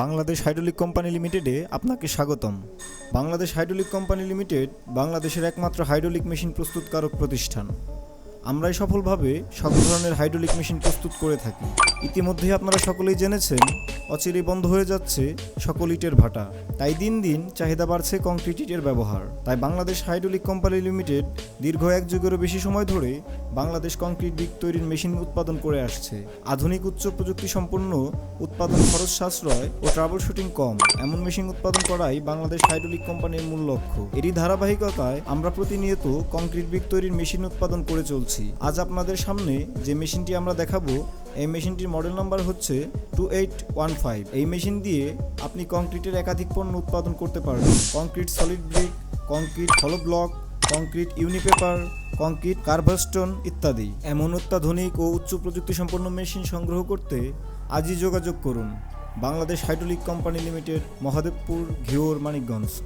Bangladesh hydraulic company লিমিটেডে আপনাকে স্বাগতম। বাংলাদেশ হাইড্রোলিক কোম্পানি লিমিটেড বাংলাদেশের একমাত্র হাইড্রোলিক মেশিন প্রস্তুতকারক প্রতিষ্ঠান। আমরাই সফলভাবে সব ধরনের হাইড্রোলিক মেশিন প্রস্তুত করে থাকি। ইতিমধ্যেই আপনারা সকলেই জেনেছেন, অচিরেই বন্ধ হয়ে যাচ্ছে সকল ইটের ভাটা। তাই দিন দিন চাহিদা বাড়ছে কংক্রিট ইটের ব্যবহার। তাই বাংলাদেশ হাইড্রোলিক কোম্পানি লিমিটেড দীর্ঘ এক যুগেরও বেশি সময় ধরে বাংলাদেশ কংক্রিট ব্রিক তৈরির মেশিন উৎপাদন করে আসছে। আধুনিক উচ্চ প্রযুক্তি সম্পন্ন উৎপাদন খরচ সাশ্রয় ও ট্রাবল শুটিং কম। এমন মেশিন উৎপাদন করাই বাংলাদেশ হাইড্রোলিক কোম্পানির মূল লক্ষ্য। এরই ধারাবাহিকতায় আমরা প্রতিনিয়ত কংক্রিট ব্রিক তৈরির মেশিন উৎপাদন করে চলছি। আজ আপনাদের সামনে যে মেশিনটি আমরা দেখাবো, এই মেশিনটির মডেল নাম্বার হচ্ছে টু এইট ওয়ান ফাইভ এই মেশিন দিয়ে আপনি কংক্রিটের একাধিক পণ্য উৎপাদন করতে পারবেন। কংক্রিট সলিড ব্রিক কংক্রিট হলো block concrete unipaver concrete kerbstone ইত্যাদি। এমন অত্যাধুনিক ও উচ্চ প্রযুক্তি সম্পন্ন মেশিন সংগ্রহ করতে আজই যোগাযোগ করুন। Bangladesh hydraulic company limited, Mahadevpur, Ghior, Manikganj.